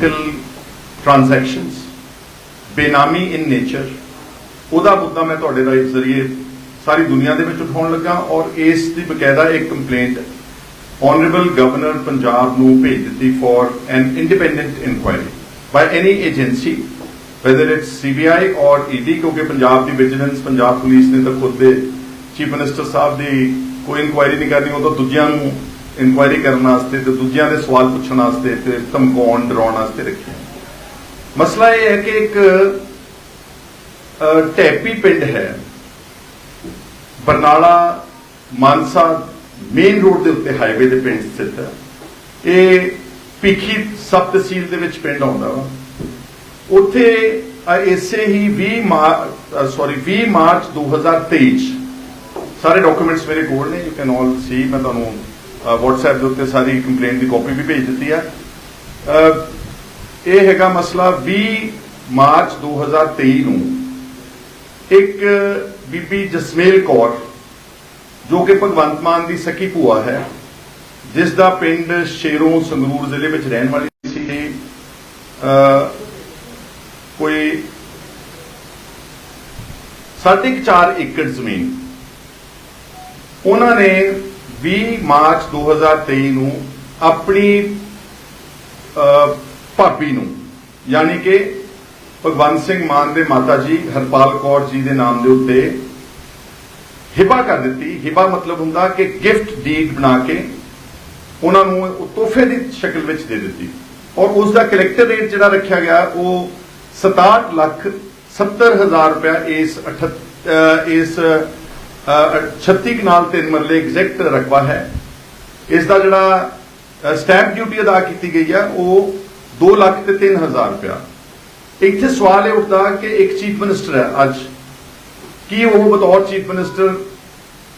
Illegal transactions ਬੇਨਾਮੀ in nature, ਉਹਦਾ ਮੁੱਦਾ ਮੈਂ ਤੁਹਾਡੇ ਰਾਹੀਂ ਜ਼ਰੀਏ ਸਾਰੀ ਦੁਨੀਆ ਦੇ ਵਿੱਚ ਉਠਾਉਣ ਲੱਗਾ ਔਰ ਇਸ ਦੀ ਬਕਾਇਦਾ ਇੱਕ ਕੰਪਲੇਂਟ ਆਨਰੇਬਲ ਗਵਰਨਰ ਪੰਜਾਬ ਨੂੰ ਭੇਜ ਦਿੱਤੀ for an independent inquiry by any agency whether it's CBI or ED ਕਿਉਂਕਿ ਪੰਜਾਬ ਦੀ ਵਿਜੀਲੈਂਸ ਪੰਜਾਬ ਪੁਲਿਸ ਨੇ ਤਾਂ ਖੁਦ ਦੇ ਚੀਫ ਮਿਨਿਸਟਰ ਸਾਹਿਬ ਦੀ ਕੋਈ ਇਨਕੁਆਇਰੀ ਨਹੀਂ ਕਰਨੀ, ਉਹ ਤਾਂ ਦੂਜਿਆਂ ਨੂੰ ਇਨਕੁਆਇਰੀ ਕਰਨ ਵਾਸਤੇ ਤੇ ਦੂਜਿਆਂ ਦੇ ਸਵਾਲ ਪੁੱਛਣ ਵਾਸਤੇ ਤੇ ਧਮਕਾਉਣ ਡਰਾਉਣ ਵਾਸਤੇ ਰੱਖਿਆ। ਮਸਲਾ ਇਹ ਹੈ ਕਿ ਇੱਕ ਅ, ਪਿੰਡ ਹੈ। ਬਰਨਾਲਾ ਮਾਨਸਾ ਮੇਨ ਰੋਡ ਦੇ ਉੱਤੇ ਹਾਈਵੇ ਦੇ ਪਿੰਡ ਸਥਿਤ ਹੈ। ਇਹ ਭਿੱਖੀ ਸਬ ਤਹਿਸੀਲ ਦੇ ਵਿੱਚ ਪਿੰਡ ਆਉਂਦਾ ਵਾ। ਉੱਥੇ ਇਸੇ ਹੀ 20 ਮਾਰਚ ਸੌਰੀ 20 ਮਾਰਚ 2023 'ਚ ਸਾਰੇ ਡਾਕੂਮੈਂਟਸ ਮੇਰੇ ਕੋਲ ਨੇ ਯੂ ਕੈਨ ਆਲ ਸੀ ਮੈਂ ਤੁਹਾਨੂੰ WhatsApp ਦੇ ਉੱਤੇ ਸਾਰੀ ਕੰਪਲੇਂਟ ਦੀ ਕਾਪੀ ਵੀ ਭੇਜ ਦਿੱਤੀ ਹੈ। ਇਹ ਹੈਗਾ ਮਸਲਾ 20 ਮਾਰਚ 2023 ਨੂੰ। ਇੱਕ ਬੀਬੀ ਜਸਮੇਲ ਕੌਰ, ਜੋ ਕਿ ਭਗਵੰਤ ਮਾਨ ਦੀ ਸਕੀ ਭੂਆ ਹੈ, ਜਿਸ ਦਾ ਪਿੰਡ ਸ਼ੇਰੋਂ ਸੰਗਰੂਰ ਜ਼ਿਲ੍ਹੇ ਵਿੱਚ ਰਹਿਣ ਵਾਲੀ ਸੀ। ਕੋਈ ਸਾਢੇ ਕੁ ਚਾਰ ਏਕੜ ਜ਼ਮੀਨ। ਉਹਨਾਂ ਨੇ 20 ਮਾਰਚ 2023 ਨੂੰ ਆਪਣੀ ਭਾਬੀ ਨੂੰ, ਯਾਨੀ ਕਿ ਭਗਵੰਤ ਸਿੰਘ ਮਾਨ ਦੇ ਮਾਤਾ ਜੀ ਹਰਪਾਲ ਕੌਰ ਜੀ ਦੇ ਨਾਮ ਦੇ ਉੱਤੇ ਹਿਬਾ ਕਰ ਦਿੱਤੀ। ਹਿਬਾ ਮਤਲਬ ਹੁੰਦਾ ਕਿ ਗਿਫਟ ਡੀਡ ਬਣਾ ਕੇ ਉਹਨਾਂ ਨੂੰ ਤੋਹਫੇ ਦੀ ਸ਼ਕਲ ਵਿੱਚ ਦੇ ਦਿੱਤੀ। ਔਰ ਉਸ ਦਾ ਕਲੈਕਟਰ ਰੇਟ ਜਿਹੜਾ ਰੱਖਿਆ ਗਿਆ, ਉਹ 67 ਲੱਖ 70 ਹਜ਼ਾਰ ਰੁਪਇਆ ਇਸ ਅਠ- ਇਸ 36 ਕਨਾਲ ਤਿੰਨ ਮਰਲੇ ਐਗਜ਼ੈਕਟ ਰਕਬਾ ਹੈ। ਇਸ ਦਾ ਜਿਹੜਾ ਸਟੈਂਪ ਡਿਊਟੀ ਅਦਾ ਕੀਤੀ ਗਈ ਹੈ ਉਹ 2 ਲੱਖ ਤੇ 3 ਹਜ਼ਾਰ ਰੁਪਇਆ। ਇੱਥੇ ਸਵਾਲ ਇਹ ਉੱਠਦਾ ਕਿ ਇੱਕ ਚੀਫ ਮਿਨਿਸਟਰ ਹੈ ਅੱਜ। ਕੀ ਉਹ ਬਤੌਰ ਚੀਫ ਮਿਨਿਸਟਰ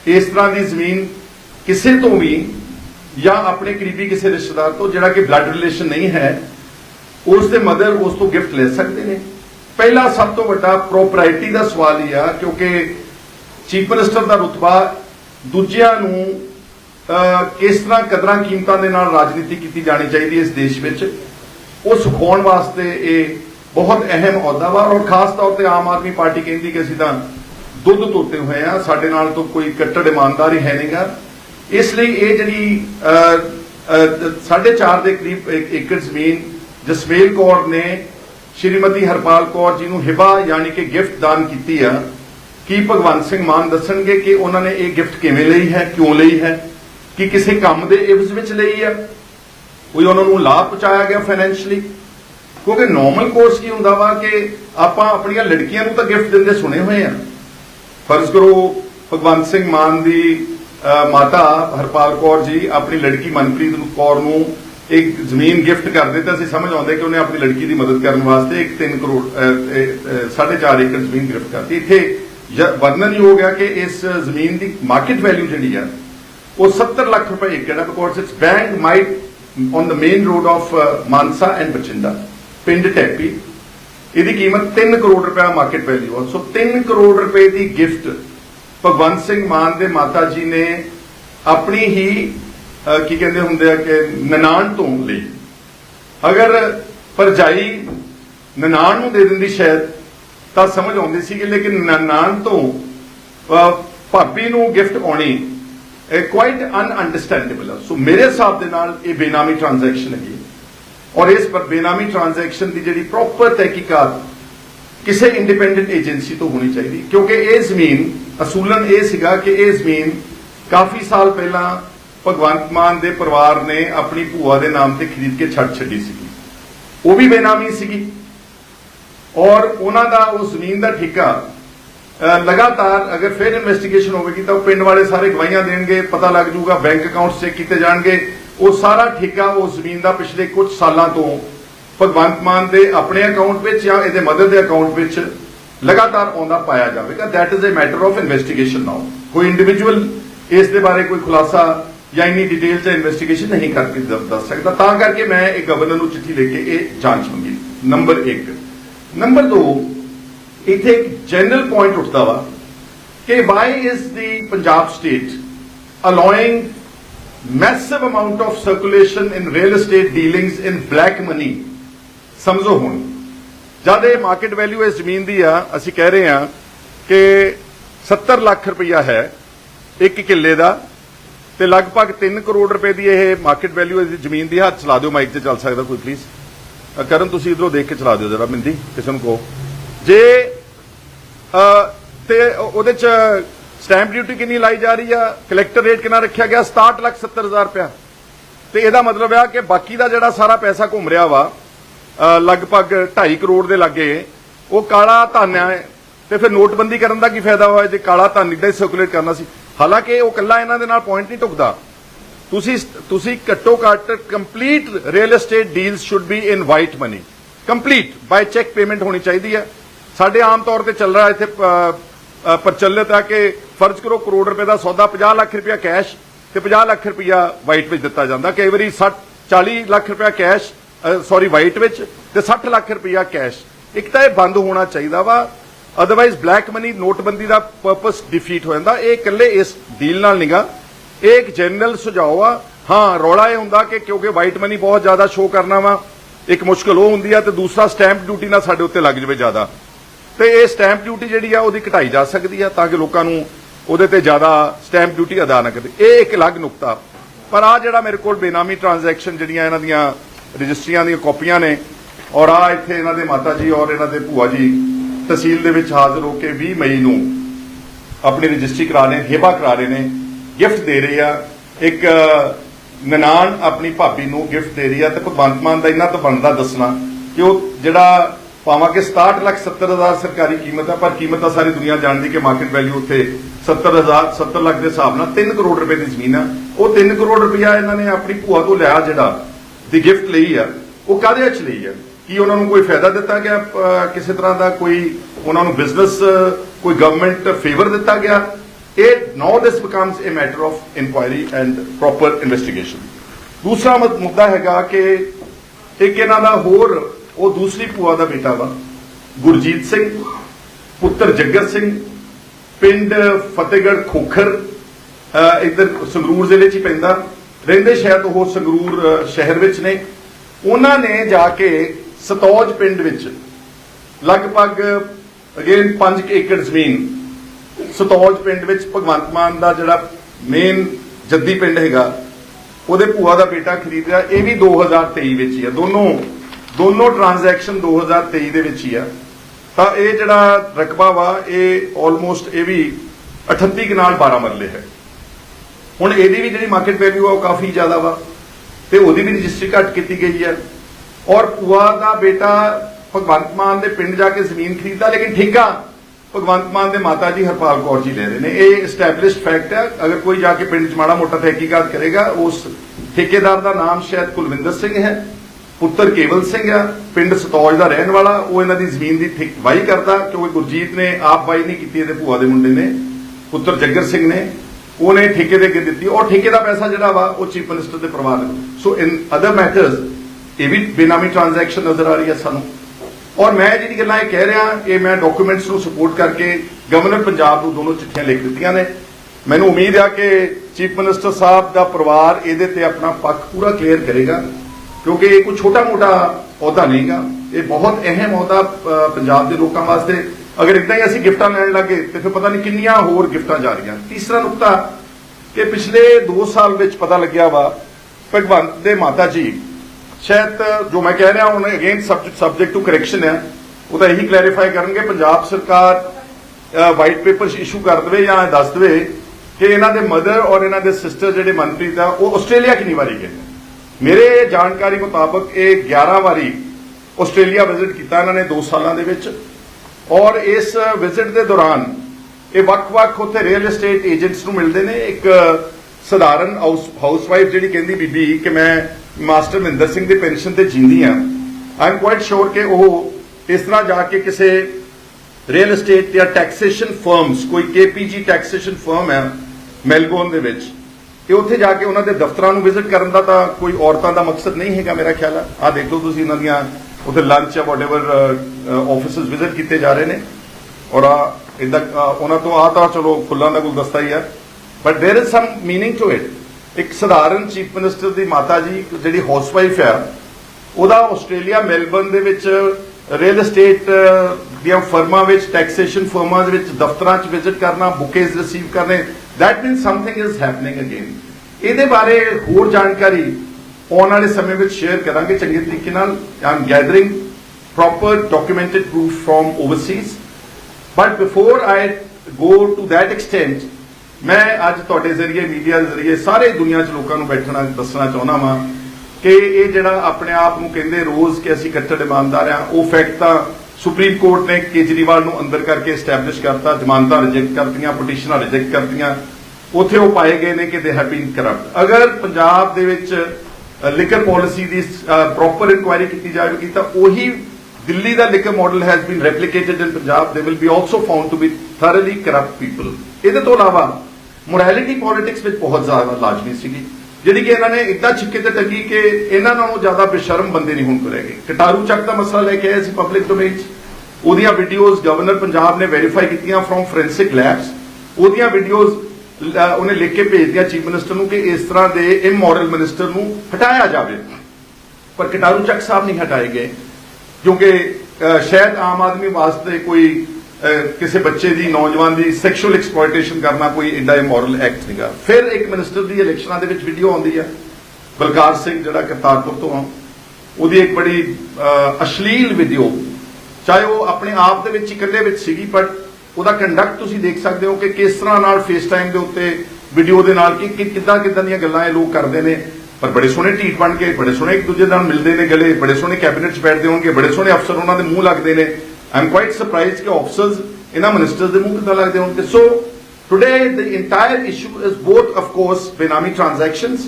ਇਸ ਤਰ੍ਹਾਂ ਦੀ ਜ਼ਮੀਨ ਕਿਸੇ ਤੋਂ ਵੀ ਜਾਂ ਆਪਣੇ ਕਰੀਬੀ ਕਿਸੇ ਰਿਸ਼ਤੇਦਾਰ ਤੋਂ, ਜਿਹੜਾ ਕਿ ਬਲੱਡ ਰਿਲੇਸ਼ਨ ਨਹੀਂ ਹੈ, ਉਸ ਦੇ ਮਦਰ ਉਸ ਤੋਂ ਗਿਫਟ ਲੈ ਸਕਦੇ ਨੇ? ਪਹਿਲਾ ਸਭ ਤੋਂ ਵੱਡਾ ਪ੍ਰੋਪਰਾਇਟੀ ਦਾ ਸਵਾਲ ਹੀ ਆ, ਕਿਉਂਕਿ ਚੀਫ ਮਿਨਿਸਟਰ ਦਾ ਰੁਤਬਾ ਦੂਜਿਆਂ ਨੂੰ ਕਿਸ ਤਰ੍ਹਾਂ ਕਦਰਾਂ ਕੀਮਤਾਂ ਦੇ ਨਾਲ ਰਾਜਨੀਤੀ ਕੀਤੀ ਜਾਣੀ ਚਾਹੀਦੀ ਹੈ ਇਸ ਦੇਸ਼ ਵਿੱਚ ਉਹ ਸਿਖਾਉਣ ਵਾਸਤੇ ਇਹ ਬਹੁਤ ਅਹਿਮ ਅਹੁਦਾ ਵਾ ਔਰ ਖਾਸ ਤੌਰ ਤੇ ਆਮ ਆਦਮੀ ਪਾਰਟੀ ਕਹਿੰਦੀ ਕਿ ਅਸੀਂ ਤਾਂ ਦੁੱਧ ਤੋਤੇ ਹੋਏ ਆ ਸਾਡੇ ਨਾਲ ਤੋਂ ਕੋਈ ਕੱਟੜ ਇਮਾਨਦਾਰ ਹੀ ਹੈ ਨਹੀਂਗਾ ਇਸ ਲਈ ਇਹ ਜਿਹੜੀ ਅਹ, ਅਹ, ਸਾਢੇ ਚਾਰ ਦੇ ਕਰੀਬ ਏਕੜ ਜ਼ਮੀਨ ਜਸਮੇਲ ਕੌਰ ਨੇ ਸ਼੍ਰੀਮਤੀ ਹਰਪਾਲ ਕੌਰ ਜੀ ਨੂੰ ਹਿਬਾ ਯਾਨੀ ਕਿ ਗਿਫਟ ਦਾਨ ਕੀਤੀ ਆ ਕੀ ਭਗਵੰਤ ਸਿੰਘ ਮਾਨ ਦੱਸਣਗੇ ਕਿ ਉਹਨਾਂ ਨੇ ਇਹ ਗਿਫਟ ਕਿਵੇਂ ਲਈ ਹੈ, ਕਿਉਂ ਲਈ ਹੈ? ਕਿ ਕਿਸੇ ਕੰਮ ਦੇ ਇਵਜ਼ ਵਿੱਚ ਲਈ ਹੈ? ਕੋਈ ਉਹਨਾਂ ਨੂੰ ਲਾਭ ਪਹੁੰਚਾਇਆ ਗਿਆ ਫਾਈਨੈਂਸ਼ੀਅਲੀ ਕਿਉਂਕਿ ਨਾਰਮਲ ਕੋਰਸ ਕੀ ਹੁੰਦਾ ਵਾ ਕਿ ਆਪਾਂ ਆਪਣੀਆਂ ਲੜਕੀਆਂ ਨੂੰ ਤਾਂ ਗਿਫਟ ਦਿੰਦੇ ਸੁਣੇ ਹੋਏ ਆ। ਫਰਜ਼ ਕਰੋ ਭਗਵੰਤ ਸਿੰਘ ਮਾਨ ਦੀ ਮਾਤਾ ਹਰਪਾਲ ਕੌਰ ਜੀ ਆਪਣੀ ਲੜਕੀ ਮਨਪ੍ਰੀਤ ਕੌਰ ਨੂੰ ਇੱਕ ਜ਼ਮੀਨ ਗਿਫਟ ਕਰਦੇ ਤਾਂ ਅਸੀਂ ਸਮਝ ਆਉਂਦੇ ਕਿ ਉਹਨੇ ਆਪਣੀ ਲੜਕੀ ਦੀ ਮਦਦ ਕਰਨ ਵਾਸਤੇ ਇੱਕ 3 ਕਰੋੜ 4.5 ਏਕੜ ਜ਼ਮੀਨ ਗਿਫਟ ਕਰਤੀ। ਇੱਥੇ ਵਰਣਨ ਹੀ ਹੋ ਕਿ ਇਸ ਜ਼ਮੀਨ ਦੀ ਮਾਰਕੀਟ ਵੈਲਿਊ ਜਿਹੜੀ ਆ ਉਹ 70 ਲੱਖ ਰੁਪਏ ਏਕੜ ਹੈ because it's bank might on the main road of Mansa and Bathinda ਪਿੰਡ ਟੈਪੀ। ਇਹਦੀ ਕੀਮਤ 3 ਕਰੋੜ ਰੁਪਏ ਮਾਰਕੀਟ ਵੈਲਿਊ ਆ। ਸੋ 3 ਕਰੋੜ ਰੁਪਏ ਦੀ ਗਿਫਟ ਭਗਵੰਤ ਸਿੰਘ ਮਾਨ ਦੇ ਮਾਤਾ ਜੀ ਨੇ ਆਪਣੀ ਹੀ ਕੀ ਕਹਿੰਦੇ ਹੁੰਦੇ ਆ ਕਿ ਨਨਾਣ ਤੋਂ ਲਈ। ਅਗਰ ਪਰਜਾਈ ਨਨਾਣ ਨੂੰ ਦੇ ਦਿੰਦੀ ਸ਼ਾਇਦ ਤਾਂ ਸਮਝ ਆਉਂਦੀ ਸੀ ਕਿ ਲੇਕਿਨ ਨਨਾਣ ਤੋਂ ਭਾਬੀ ਨੂੰ ਗਿਫਟ ਆਉਣੀ, ਇਹ ਕੁਆਇਟ ਅਨਅੰਡਰਸਟੈਂਡੇਬਲ ਹੈ ਸੋ ਮੇਰੇ ਹਿਸਾਬ ਦੇ ਨਾਲ ਇਹ ਬੇਨਾਮੀ ਟ੍ਰਾਂਜੈਕਸ਼ਨ ਹੈਗੀ। ਔਰ ਇਸ ਪਰ ਬੇਨਾਮੀ ਟ੍ਰਾਂਜੈਕਸ਼ਨ ਦੀ ਜਿਹੜੀ ਪ੍ਰੋਪਰ ਤਹਿਕੀਕਾਤ ਕਿਸੇ ਇੰਡੀਪੈਂਡੈਂਟ ਏਜੰਸੀ ਤੋਂ ਹੋਣੀ ਚਾਹੀਦੀ। ਕਿਉਂਕਿ ਇਹ ਜ਼ਮੀਨ, ਅਸੂਲਨ ਇਹ ਸੀਗਾ ਕਿ ਇਹ ਜ਼ਮੀਨ ਕਾਫੀ ਸਾਲ ਪਹਿਲਾਂ ਭਗਵੰਤ ਮਾਨ ਦੇ ਪਰਿਵਾਰ ਨੇ ਆਪਣੀ ਭੂਆ ਦੇ ਨਾਮ ਤੇ ਖਰੀਦ ਕੇ ਛੱਡ ਛੱਡੀ ਸੀਗੀ। ਉਹ ਵੀ ਬੇਨਾਮੀ ਸੀਗੀ। ਔਰ ਉਹਨਾਂ ਦਾ ਉਸ ਜ਼ਮੀਨ ਦਾ ਠੇਕਾ ਲਗਾਤਾਰ ਅਗਰ ਫਿਰ ਇਨਵੈਸਟੀਗੇਸ਼ਨ ਹੋਵੇਗੀ ਤਾਂ ਉਹ ਪਿੰਡ ਵਾਲੇ ਸਾਰੇ ਗਵਾਹੀਆਂ ਦੇਣਗੇ, ਪਤਾ ਲੱਗ ਜਾਊਗਾ ਬੈਂਕ ਅਕਾਊਂਟਸ ਚੈੱਕ ਕੀਤੇ ਜਾਣਗੇ। ਉਹ ਸਾਰਾ ਠੇਕਾ ਉਸ ਜ਼ਮੀਨ ਦਾ ਪਿਛਲੇ ਕੁਝ ਸਾਲਾਂ ਤੋਂ ਭਗਵੰਤ ਮਾਨ ਦੇ ਆਪਣੇ ਅਕਾਊਂਟ ਵਿੱਚ ਜਾਂ ਇਹਦੇ ਮਦਰ ਦੇ ਅਕਾਊਂਟ ਵਿੱਚ ਲਗਾਤਾਰ ਆਉਂਦਾ ਪਾਇਆ ਜਾਵੇਗਾ। That is a matter of investigation now ਕੋਈ ਇੰਡੀਵਿਜੂਅਲ ਇਸ ਦੇ ਬਾਰੇ ਕੋਈ ਖੁਲਾਸਾ ਜਾਂ ਇੰਨੀ ਡਿਟੇਲ ਚ ਇਨਵੈਸਟੀਗੇਸ਼ਨ ਨਹੀਂ ਕਰਕੇ ਦੱਸ ਸਕਦਾ। ਤਾਂ ਕਰਕੇ ਮੈਂ ਇਹ ਗਵਰਨਰ ਨੂੰ ਚਿੱਠੀ ਲਿਖ ਕੇ ਇਹ ਜਾਂਚ ਮੰਗੀ। ਨੰਬਰ 1 ਨੰਬਰ 2 ਇੱਥੇ ਇੱਕ ਜਨਰਲ ਪੁਆਇੰਟ ਉੱਠਦਾ ਵਾ ਕਿ why is the Punjab state allowing massive amount of circulation in real estate dealings in black money? ਸਮਝੋ ਹੁਣ। ਜਦ ਇਹ ਮਾਰਕੀਟ ਵੈਲਿਊ ਇਸ ਜ਼ਮੀਨ ਦੀ ਆ, ਅਸੀਂ ਕਹਿ ਰਹੇ ਹਾਂ ਕਿ 70 ਲੱਖ ਰੁਪਈਆ ਹੈ ਇੱਕ ਕਿੱਲੇ ਦਾ ਤੇ ਲਗਭਗ 3 ਕਰੋੜ ਰੁਪਏ ਦੀ ਇਹ ਮਾਰਕੀਟ ਵੈਲਿਊ ਇਸ ਜ਼ਮੀਨ ਦੀ ਹੱਥ ਚਲਾ ਦਿਓ ਮਾਈਕ ਤੇ ਚੱਲ ਸਕਦਾ ਕੋਈ ਪਲੀਜ਼ ਕਰਨ ਤੁਸੀਂ ਇਧਰੋਂ ਦੇਖ ਕੇ ਚਲਾ ਦਿਓ ਜਰਾ, ਮਿੰਦੀ, ਕਿਸੇ ਨੂੰ ਕਹੋ। ਜੇ ਤੇ ਉਹਦੇ ਚ ਸਟੈਂਪ ਡਿਊਟੀ ਕਿੰਨੀ ਲਾਈ ਜਾ ਰਹੀ ਆ? ਕਲੈਕਟਰ ਰੇਟ ਕਿੰਨਾ ਰੱਖਿਆ ਗਿਆ? 67 ਲੱਖ 70 ਹਜ਼ਾਰ ਰੁਪਇਆ। ਤੇ ਇਹਦਾ ਮਤਲਬ ਆ ਕਿ ਬਾਕੀ ਦਾ ਜਿਹੜਾ ਸਾਰਾ ਪੈਸਾ ਘੁੰਮ ਰਿਹਾ ਵਾ ਲਗਭਗ 2.5 ਕਰੋੜ ਦੇ ਲਾਗੇ, ਉਹ ਕਾਲਾ ਧਨ ਹੈ ਤੇ ਫਿਰ ਨੋਟਬੰਦੀ ਕਰਨ ਦਾ ਕੀ ਫਾਇਦਾ ਹੋਇਆ ਜੇ ਕਾਲਾ ਧਨ ਇਦਾਂ ਹੀ ਸਰਕੂਲੇਟ ਕਰਨਾ ਸੀ। ਹਾਲਾਂਕਿ ਉਹ ਕੱਲਾ ਇਹਨਾਂ ਦੇ ਨਾਲ ਪੁਆਇੰਟ ਨਹੀਂ ਟੁਕਦਾ। ਤੁਸੀਂ ਤੁਸੀਂ ਘੱਟੋ ਘੱਟ complete real estate deals should be in white money complete by cheque payment ਹੋਣੀ ਚਾਹੀਦੀ ਹੈ। ਸਾਡੇ ਆਮ ਤੌਰ ਤੇ ਚੱਲ ਰਿਹਾ ਇੱਥੇ ਪ੍ਰਚਲਿਤ ਹੈ ਕਿ ਫਰਜ਼ ਕਰੋ ਕਰੋੜ ਰੁਪਏ ਦਾ ਸੌਦਾ 50 ਲੱਖ ਰੁਪਇਆ ਕੈਸ਼ ਤੇ 50 ਲੱਖ ਰੁਪਇਆ ਵਾਈਟ ਵਿੱਚ ਦਿੱਤਾ ਜਾਂਦਾ। ਕਈ ਵਾਰੀ 60 40 ਲੱਖ ਰੁਪਇਆ ਕੈਸ਼ ਸੌਰੀ ਵਾਈਟ ਵਿੱਚ ਤੇ 60 ਲੱਖ ਰੁਪਇਆ ਕੈਸ਼ ਇੱਕ ਤਾਂ ਇਹ ਬੰਦ ਹੋਣਾ ਚਾਹੀਦਾ ਵਾ। ਅਦਰਵਾਈਜ਼ ਬਲੈਕ ਮਨੀ ਨੋਟਬੰਦੀ ਦਾ ਪਰਪਸ ਡਿਫੀਟ ਹੋ ਜਾਂਦਾ। ਇਹ ਇਕੱਲੇ ਇਸ ਡੀਲ ਨਾਲ ਨਿਗਾ। ਇਹ ਇੱਕ ਜਨਰਲ ਸੁਝਾਅ ਆ ਹਾਂ ਰੌਲਾ ਇਹ ਹੁੰਦਾ ਕਿ ਕਿਉਂਕਿ ਵਾਈਟ ਮਨੀ ਬਹੁਤ ਜ਼ਿਆਦਾ ਸ਼ੋ ਕਰਨਾ ਵਾ ਇੱਕ ਮੁਸ਼ਕਲ ਉਹ ਹੁੰਦੀ ਆ ਤੇ ਦੂਸਰਾ ਸਟੈਂਪ ਡਿਊਟੀ ਨਾਲ ਸਾਡੇ ਉੱਤੇ ਲੱਗ ਜਾਵੇ ਜ਼ਿਆਦਾ ਤੇ ਇਹ ਸਟੈਂਪ ਡਿਊਟੀ ਜਿਹੜੀ ਆ ਉਹਦੀ ਘਟਾਈ ਜਾ ਸਕਦੀ ਆ ਤਾਂ ਕਿ ਲੋਕਾਂ ਨੂੰ ਉਹਦੇ ਤੇ ਜ਼ਿਆਦਾ ਸਟੈਂਪ ਡਿਊਟੀ ਅਦਾ ਨਾ ਕਰੇ ਇਹ ਇੱਕ ਅਲੱਗ ਨੁਕਤਾ ਪਰ ਆ ਜਿਹੜਾ ਮੇਰੇ ਕੋਲ ਬੇਨਾਮੀ ਟ੍ਰਾਂਜੈਕਸ਼ਨ ਜਿਹੜੀਆਂ ਇਹਨਾਂ ਦੀਆਂ ਰਜਿਸਟਰੀਆਂ ਦੀਆਂ ਕਾਪੀਆਂ ਨੇ ਔਰ ਆ ਇੱਥੇ ਇਹਨਾਂ ਦੇ ਮਾਤਾ ਜੀ ਔਰ ਇਹਨਾਂ ਦੇ ਭੂਆ ਜੀ ਤਹਿਸੀਲ ਦੇ ਵਿੱਚ ਹਾਜ਼ਰ ਹੋ ਕੇ 20 ਮਈ ਨੂੰ ਆਪਣੀ ਰਜਿਸਟਰੀ ਕਰਾ ਰਹੇ ਹਿਬਾ ਕਰਾ ਰਹੇ ਨੇ ਗਿਫਟ ਦੇ ਰਹੀ ਆ। ਇੱਕ ਨਨਾਣ ਆਪਣੀ ਭਾਬੀ ਨੂੰ ਗਿਫਟ ਦੇ ਰਹੀ ਆ ਤੇ ਭਗਵੰਤ ਮਾਨ ਦਾ ਇਹਨਾਂ ਤੋਂ ਬਣਦਾ ਦੱਸਣਾ ਕਿ ਉਹ ਜਿਹੜਾ ਭਾਵਾਂ ਕਿ 67 ਲੱਖ 70 ਹਜ਼ਾਰ ਸਰਕਾਰੀ ਕੀਮਤ ਆ, ਪਰ ਕੀਮਤ ਤਾਂ ਸਾਰੀ ਦੁਨੀਆ ਜਾਣਦੀ ਕਿ ਮਾਰਕੀਟ ਵੈਲਿਊ ਉੱਥੇ 70 ਹਜ਼ਾਰ 70 ਲੱਖ ਦੇ ਹਿਸਾਬ ਨਾਲ 3 ਕਰੋੜ ਰੁਪਏ ਦੀ ਜ਼ਮੀਨ ਆ। ਉਹ 3 ਕਰੋੜ ਰੁਪਇਆ ਇਹਨਾਂ ਨੇ ਆਪਣੀ ਭੂਆ ਤੋਂ ਲਿਆ ਜਿਹੜਾ ਦੀ ਗਿਫਟ ਲਈ ਆ। ਉਹ ਕਾਹਦੇ ਵਿੱਚ ਲਈ ਆ? ਕੀ ਉਹਨਾਂ ਨੂੰ ਕੋਈ ਫਾਇਦਾ ਦਿੱਤਾ ਗਿਆ ਕਿਸੇ ਤਰ੍ਹਾਂ ਦਾ ਕੋਈ ਉਹਨਾਂ ਨੂੰ ਬਿਜ਼ਨਸ ਕੋਈ ਗਵਰਨਮੈਂਟ ਫੇਵਰ ਦਿੱਤਾ ਗਿਆ? ਇਹ now this becomes a matter of inquiry and proper investigation ਦੂਸਰਾ ਮੁੱਦਾ ਹੈਗਾ ਕਿ ਇੱਕ ਇਹਨਾਂ ਦਾ ਹੋਰ, ਉਹ ਦੂਸਰੀ ਭੂਆ ਦਾ ਬੇਟਾ ਵਾ, ਗੁਰਜੀਤ ਸਿੰਘ, ਪੁੱਤਰ ਜੱਗਰ ਸਿੰਘ, ਪਿੰਡ ਫਤਿਹਗੜ੍ਹ ਖੋਖਰ ਅਹ ਇੱਧਰ ਸੰਗਰੂਰ ਜ਼ਿਲ੍ਹੇ 'ਚ ਹੀ ਪੈਂਦਾ। ਰਹਿੰਦੇ ਸ਼ਾਇਦ ਉਹ ਸੰਗਰੂਰ ਸ਼ਹਿਰ ਵਿੱਚ ਨੇ। ਉਹਨਾਂ ਨੇ ਜਾ ਕੇ ਸਤੌਜ ਪਿੰਡ ਵਿੱਚ ਲਗਭਗ ਅਗੇਨ 5 ਏਕੜ ਜ਼ਮੀਨ ਸਤੌਜ ਪਿੰਡ ਵਿੱਚ ਭਗਵੰਤ ਮਾਨ ਦਾ ਜਿਹੜਾ ਮੇਨ ਜੱਦੀ ਪਿੰਡ ਹੈਗਾ, ਉਹਦੇ ਭੂਆ ਦਾ ਬੇਟਾ ਖਰੀਦ ਰਿਹਾ, ਇਹ ਵੀ 2023 ਵਿੱਚ ਹੀ ਆ। ਦੋਨੋਂ ਦੋਨੋਂ ਟ੍ਰਾਂਜੈਕਸ਼ਨ 2023 ਦੇ ਵਿੱਚ ਹੀ ਆ। ਤਾਂ ਇਹ ਜਿਹੜਾ ਰਕਬਾ ਵਾ, ਇਹ ਆਲਮੋਸਟ ਇਹ ਵੀ 38 ਕਨਾਲ 12 ਮਰਲੇ ਹੈ। ਹੁਣ ਇਹਦੀ ਵੀ ਜਿਹੜੀ ਮਾਰਕੀਟ ਵੈਲਿਊ ਆ, ਉਹ ਕਾਫੀ ਜ਼ਿਆਦਾ ਵਾ ਤੇ ਉਹਦੀ ਵੀ ਰਜਿਸਟਰੀ ਘੱਟ ਕੀਤੀ ਗਈ ਹੈ ਔਰ ਭੂਆ ਦਾ ਬੇਟਾ ਭਗਵੰਤ ਮਾਨ ਦੇ ਪਿੰਡ ਜਾ ਕੇ ਜ਼ਮੀਨ ਖਰੀਦਦਾ, ਲੇਕਿਨ ਠੇਕਾ ਭਗਵੰਤ ਮਾਨ ਦੇ ਮਾਤਾ ਜੀ ਹਰਪਾਲ ਕੌਰ ਜੀ ਲੈ ਰਹੇ ਨੇ। ਇਹ ਐਸਟੈਬਲਿਸ਼ਡ ਫੈਕਟ ਹੈ। ਅਗਰ ਕੋਈ ਜਾ ਕੇ ਪਿੰਡ 'ਚ ਮਾੜਾ ਮੋਟਾ ਤਹਿਕੀਕਾਤ ਕਰੇਗਾ, ਉਸ ਠੇਕੇਦਾਰ ਦਾ ਨਾਮ ਸ਼ਾਇਦ ਕੁਲਵਿੰਦਰ ਸਿੰਘ ਹੈ, ਪੁੱਤਰ ਕੇਵਲ ਸਿੰਘ ਆ ਪਿੰਡ ਸਤੌਜ ਦਾ ਰਹਿਣ ਵਾਲਾ, ਉਹ ਇਹਨਾਂ ਦੀ ਜ਼ਮੀਨ ਦੀ ਠੇਕ ਵਾਹੀ ਕਰਦਾ, ਕਿਉਂਕਿ ਗੁਰਜੀਤ ਨੇ ਆਪ ਵਾਹੀ ਨਹੀਂ ਕੀਤੀ, ਇਹਦੇ ਭੂਆ ਦੇ ਮੁੰਡੇ ਨੇ, ਪੁੱਤਰ ਜੱਗਰ ਸਿੰਘ ਨੇ, ਉਹਨੇ ਠੇਕੇ ਦੇ ਅੱਗੇ ਦਿੱਤੀ। ਉਹ ਠੇਕੇ ਦਾ ਪੈਸਾ ਜਿਹੜਾ ਵਾ, ਉਹ ਚੀਫ ਮਿਨਿਸਟਰ ਦੇ ਪਰਿਵਾਰ ਦੇ ਸੋ ਇਨ ਅਦਰ ਮੈਟਰਸ ਇਹ ਵੀ ਬੇਨਾਮੀ ਟ੍ਰਾਂਜੈਕਸ਼ਨ ਨਜ਼ਰ ਆ ਰਹੀ ਹੈ ਸਾਨੂੰ। ਔਰ ਮੈਂ ਜਿਹੜੀ ਗੱਲਾਂ ਇਹ ਕਹਿ ਰਿਹਾ, ਇਹ ਮੈਂ ਡਾਕੂਮੈਂਟਸ ਨੂੰ ਸਪੋਰਟ ਕਰਕੇ ਗਵਰਨਰ ਪੰਜਾਬ ਨੂੰ ਦੋਨੋਂ ਚਿੱਠੀਆਂ ਲਿਖ ਦਿੱਤੀਆਂ ਨੇ। ਮੈਨੂੰ ਉਮੀਦ ਆ ਕਿ ਚੀਫ ਮਿਨਿਸਟਰ ਸਾਹਿਬ ਦਾ ਪਰਿਵਾਰ ਇਹਦੇ ਤੇ ਆਪਣਾ ਪੱਖ ਪੂਰਾ ਕਲੀਅਰ ਕਰੇਗਾ, ਕਿਉਂਕਿ ਇਹ ਕੋਈ ਛੋਟਾ ਮੋਟਾ ਅਹੁਦਾ ਨਹੀਂਗਾ। ਇਹ ਬਹੁਤ ਅਹਿਮ ਅਹੁਦਾ ਪੰਜਾਬ ਦੇ ਲੋਕਾਂ ਵਾਸਤੇ। ਅਗਰ ਇਦਾਂ ਹੀ ਅਸੀਂ ਗਿਫਟਾਂ ਲੈਣ ਲੱਗੇ, ਤੇ ਫਿਰ ਪਤਾ ਨਹੀਂ ਕਿੰਨੀਆਂ ਹੋਰ ਗਿਫਟਾਂ ਜਾ ਰਹੀਆਂ। ਤੀਸਰਾ ਨੁਕਤਾ, ਕਿ ਪਿਛਲੇ 2 ਸਾਲ ਵਿੱਚ ਪਤਾ ਲੱਗਿਆ ਵਾ, ਭਗਵੰਤ ਦੇ ਮਾਤਾ ਜੀ ਸ਼ਾਇਦ ਜੋ ਮੈਂ ਕਹਿ ਰਿਹਾ ਹੁਣ ਅਗੇਨ ਸਬਜੈਕਟ ਟੂ ਕਰੈਕਸ਼ਨ ਹੈ, ਉਹ ਤਾਂ ਇਹੀ ਕਲੈਰੀਫਾਈ ਕਰਨਗੇ, ਪੰਜਾਬ ਸਰਕਾਰ ਵਾਈਟ ਪੇਪਰਸ ਇਸ਼ੂ ਕਰ ਦੇਵੇ ਜਾਂ ਦੱਸ ਦੇਵੇ ਕਿ ਇਹਨਾਂ ਦੇ ਮਦਰ ਔਰ ਇਹਨਾਂ ਦੇ ਸਿਸਟਰ ਜਿਹੜੇ ਮਨਪ੍ਰੀਤ ਆ, ਉਹ ਆਸਟ੍ਰੇਲੀਆ ਕਿੰਨੀ ਵਾਰੀ ਗਏ? ਮੇਰੇ ਜਾਣਕਾਰੀ ਮੁਤਾਬਕ ਇਹ 11 ਵਾਰੀ ਆਸਟ੍ਰੇਲੀਆ ਵਿਜ਼ਿਟ ਕੀਤਾ ਇਹਨਾਂ ਨੇ 2 ਸਾਲਾਂ ਦੇ ਵਿੱਚ। ਔਰ ਇਸ ਵਿਜ਼ਿਟ ਦੇ ਦੌਰਾਨ ਇਹ ਵੱਖ-ਵੱਖ ਉੱਥੇ ਰੀਅਲ ਏਸਟੇਟ ਏਜੰਟਸ ਨੂੰ ਮਿਲਦੇ ਨੇ, ਇੱਕ ਸਧਾਰਨ ਹਾਊਸਵਾਈਫ ਜਿਹੜੀ ਕਹਿੰਦੀ ਬੀਬੀ ਕਿ ਮੈਂ ਮਾਸਟਰ ਮਹਿੰਦਰ ਸਿੰਘ ਦੀ ਪੈਨਸ਼ਨ ਤੇ ਜਿੰਦੀ ਆ। ਆਈ ਐਮ ਕੁਆਇਟ ਸ਼ੋਰ ਕਿ ਉਹ ਇਸ ਤਰ੍ਹਾਂ ਜਾ ਕੇ ਕਿਸੇ ਰੀਅਲ ਏਸਟੇਟ ਜਾਂ ਟੈਕਸੇਸ਼ਨ ਫਰਮਸ ਕੋਈ ਕੇਪੀਜੀ ਟੈਕਸੇਸ਼ਨ ਫਰਮ ਹੈ ਮੈਲਬੌਰਨ ਦੇ ਵਿੱਚ ਇਹ ਉੱਥੇ ਜਾ ਕੇ ਉਹਨਾਂ ਦੇ ਦਫ਼ਤਰਾਂ ਨੂੰ ਵਿਜ਼ਿਟ ਕਰਨ ਦਾ ਤਾਂ ਕੋਈ ਔਰਤਾਂ ਦਾ ਮਕਸਦ ਨਹੀਂ ਹੈਗਾ ਮੇਰਾ ਖਿਆਲ ਹੈ ਆ ਦੇਖ ਲਓ ਤੁਸੀਂ ਇਹਨਾਂ ਦੀਆਂ ਉੱਥੇ ਲੰਚ ਜਾਂ ਵਾਟਐਵਰ ਆਫਿਸਸ ਵਿਜ਼ਿਟ ਕੀਤੇ ਜਾ ਰਹੇ ਨੇ। ਔਰ ਆ ਇਦਾਂ ਉਹਨਾਂ ਤੋਂ ਆ ਤਾਂ ਚਲੋ ਫੁੱਲਾਂ ਦਾ ਗੁਲਦਸਤਾ ਹੀ ਹੈ but there is some meaning to it ਇੱਕ ਸਧਾਰਨ ਚੀਫ ਮਿਨਿਸਟਰ ਦੀ ਮਾਤਾ ਜੀ ਜਿਹੜੀ ਹਾਊਸਵਾਈਫ ਹੈ ਉਹਦਾ ਆਸਟ੍ਰੇਲੀਆ ਮੈਲਬਰਨ ਦੇ ਵਿੱਚ ਰੀਅਲ ਏਸਟੇਟ ਦੀਆਂ ਫਰਮਾਂ ਵਿੱਚ ਟੈਕਸੇਸ਼ਨ ਫਰਮਾਂ ਦੇ ਵਿੱਚ ਦਫ਼ਤਰਾਂ 'ਚ ਵਿਜ਼ਿਟ ਕਰਨਾ ਬੁਕੇਜ਼ ਰਿਸੀਵ ਕਰਨੇ that means something is happening again ਇਹਦੇ ਬਾਰੇ ਹੋਰ ਜਾਣਕਾਰੀ ਆਉਣ ਵਾਲੇ ਸਮੇਂ ਵਿੱਚ ਸ਼ੇਅਰ ਕਰਾਂਗੇ ਚੰਗੇ ਤਰੀਕੇ ਨਾਲ ਆਮ gathering proper documented proof from overseas but before I go to that extent ਮੈਂ ਅੱਜ ਤੁਹਾਡੇ ਜ਼ਰੀਏ, ਮੀਡੀਆ ਦੇ ਜ਼ਰੀਏ ਸਾਰੇ ਦੁਨੀਆ 'ਚ ਲੋਕਾਂ ਨੂੰ ਬੈਠਣਾ, ਦੱਸਣਾ ਚਾਹੁੰਦਾ ਵਾਂ ਕਿ ਇਹ ਜਿਹੜਾ ਆਪਣੇ ਆਪ ਨੂੰ ਕਹਿੰਦੇ ਰੋਜ਼ ਕਿ ਅਸੀਂ ਕੱਟੜ ਇਮਾਨਦਾਰ ਆ, ਉਹ ਫੈਕਟ ਤਾਂ ਸੁਪਰੀਮ ਕੋਰਟ ਨੇ ਕੇਜਰੀਵਾਲ ਨੂੰ ਅੰਦਰ ਕਰਕੇ ਐਸਟੈਬਲਿਸ਼ ਕਰਤਾ, ਜ਼ਮਾਨਤਾਂ ਰਿਜੈਕਟ ਕਰਤੀਆਂ ਪਟੀਸ਼ਨਾਂ ਰਿਜੈਕਟ ਕਰਤੀਆਂ। ਉੱਥੇ ਉਹ ਪਾਏ ਗਏ ਨੇ ਕਿ ਦੇ ਹੈਵ ਬੀਨ ਕਰਪਟ ਅਗਰ ਪੰਜਾਬ ਦੇ ਵਿੱਚ ਲਿਕਰ ਪਾਲਿਸੀ ਦੀ ਪ੍ਰੋਪਰ ਇਨਕੁਆਇਰੀ ਕੀਤੀ ਜਾਵੇਗੀ, ਤਾਂ ਉਹੀ ਦਿੱਲੀ ਦਾ liquor model has been replicated in Punjab. They will be also found to be thoroughly corrupt people ਇਹਦੇ ਤੋਂ ਇਲਾਵਾ ਮੋਰੈਲਿਟੀ ਪੋਲਿਟਿਕਸ ਵਿੱਚ ਬਹੁਤ ਜ਼ਿਆਦਾ ਲਾਜ਼ਮੀ ਸੀਗੀ, ਜਿਹੜੀ ਕਿ ਇਹਨਾਂ ਨੇ ਇਦਾਂ ਛਿੱਕੇ ਤੇ ਟੰਗੀ ਕਿ ਇਹਨਾਂ ਨਾਲੋਂ ਜ਼ਿਆਦਾ ਬੇਸ਼ਰਮ ਬੰਦੇ ਨਹੀਂ ਹੁਣ ਕੋ ਰਹਿ ਕਟਾਰੂ ਚੱਕ ਦਾ ਮਸਲਾ ਲੈ ਕੇ ਆਏ ਸੀ ਪਬਲਿਕ ਡੋਮੇਨ ਉਹਦੀਆਂ ਵੀਡੀਓਜ਼ ਗਵਰਨਰ ਪੰਜਾਬ ਨੇ ਵੈਰੀਫਾਈ ਕੀਤੀਆਂ ਫਰੋਮ ਫੋਰੈਂਸਿਕ ਲੈਬਸ ਉਹਦੀਆਂ ਵੀਡੀਓਜ਼ ਉਹਨੇ ਲਿਖ ਕੇ ਭੇਜ ਦਿਆ ਚੀਫ ਮਿਨਿਸਟਰ ਨੂੰ ਕਿ ਇਸ ਤਰ੍ਹਾਂ ਦੇ ਇਮੋਰਲ ਮਿਨਿਸਟਰ ਨੂੰ ਹਟਾਇਆ ਜਾਵੇ। ਪਰ ਕਟਾਰੂ ਚੱਕ ਸਾਹਿਬ ਨਹੀਂ ਹਟਾਏ ਗਏ, ਕਿਉਂਕਿ ਸ਼ਾਇਦ ਆਮ ਆਦਮੀ ਵਾਸਤੇ ਕੋਈ ਕਿਸੇ ਬੱਚੇ ਦੀ, ਨੌਜਵਾਨ ਦੀ ਸੈਕਸ਼ੂਅਲ ਐਕਸਪਲੋਇਟੇਸ਼ਨ ਕਰਨਾ ਕੋਈ ਇੰਡਾ ਇਮੋਰਲ ਐਕਟ ਨਹੀਂਗਾ ਫਿਰ ਇੱਕ ਮਿਨਿਸਟਰ ਦੀ ਇਲੈਕਸ਼ਨਾਂ ਦੇ ਵਿੱਚ ਵੀਡੀਓ ਆਉਂਦੀ ਆ, ਬਲਕਾਰ ਸਿੰਘ ਜਿਹੜਾ ਕਰਤਾਰਪੁਰ ਤੋਂ ਆ, ਉਹਦੀ ਇੱਕ ਬੜੀ ਅਸ਼ਲੀਲ ਵੀਡੀਓ ਚਾਹੇ ਉਹ ਆਪਣੇ ਆਪ ਦੇ ਵਿੱਚ ਇਕੱਲੇ ਵਿੱਚ ਸੀਗੀ, ਪਰ ਉਹਦਾ ਕੰਡਕਟ ਤੁਸੀਂ ਦੇਖ ਸਕਦੇ ਹੋ ਕਿ ਕਿਸ ਤਰ੍ਹਾਂ ਨਾਲ ਫੇਸ ਟਾਈਮ ਦੇ ਉੱਤੇ ਵੀਡੀਓ ਦੇ ਨਾਲ ਕਿ, ਕਿ- ਕਿੱਦਾਂ ਕਿੱਦਾਂ ਦੀਆਂ ਗੱਲਾਂ ਇਹ ਲੋਕ ਕਰਦੇ ਨੇ। ਪਰ ਬੜੇ ਸੋਹਣੇ ਢੀਠ ਬਣ ਕੇ, ਬੜੇ ਸੋਹਣੇ ਇੱਕ ਦੂਜੇ ਨਾਲ ਮਿਲਦੇ ਨੇ ਗਲੇ, ਬੜੇ ਸੋਹਣੇ ਕੈਬਨਿਟ 'ਚ ਬੈਠਦੇ ਹੋਣਗੇ, ਬੜੇ ਸੋਹਣੇ ਅਫਸਰ ਉਹਨਾਂ ਦੇ ਮੂੰਹ ਲੱਗਦੇ ਨੇ। ਆਈ ਐਮ ਕੁਆਇਟ ਕਿ ਆਫਸਰਸ ਇਹਨਾਂ ਮਿਨਿਸਟਰਸ ਦੇ ਮੂੰਹ ਕਿੱਦਾਂ ਲੱਗਦੇ ਹੋਣਗੇ ਸੋ today, the entire issue is both, of course, benami transactions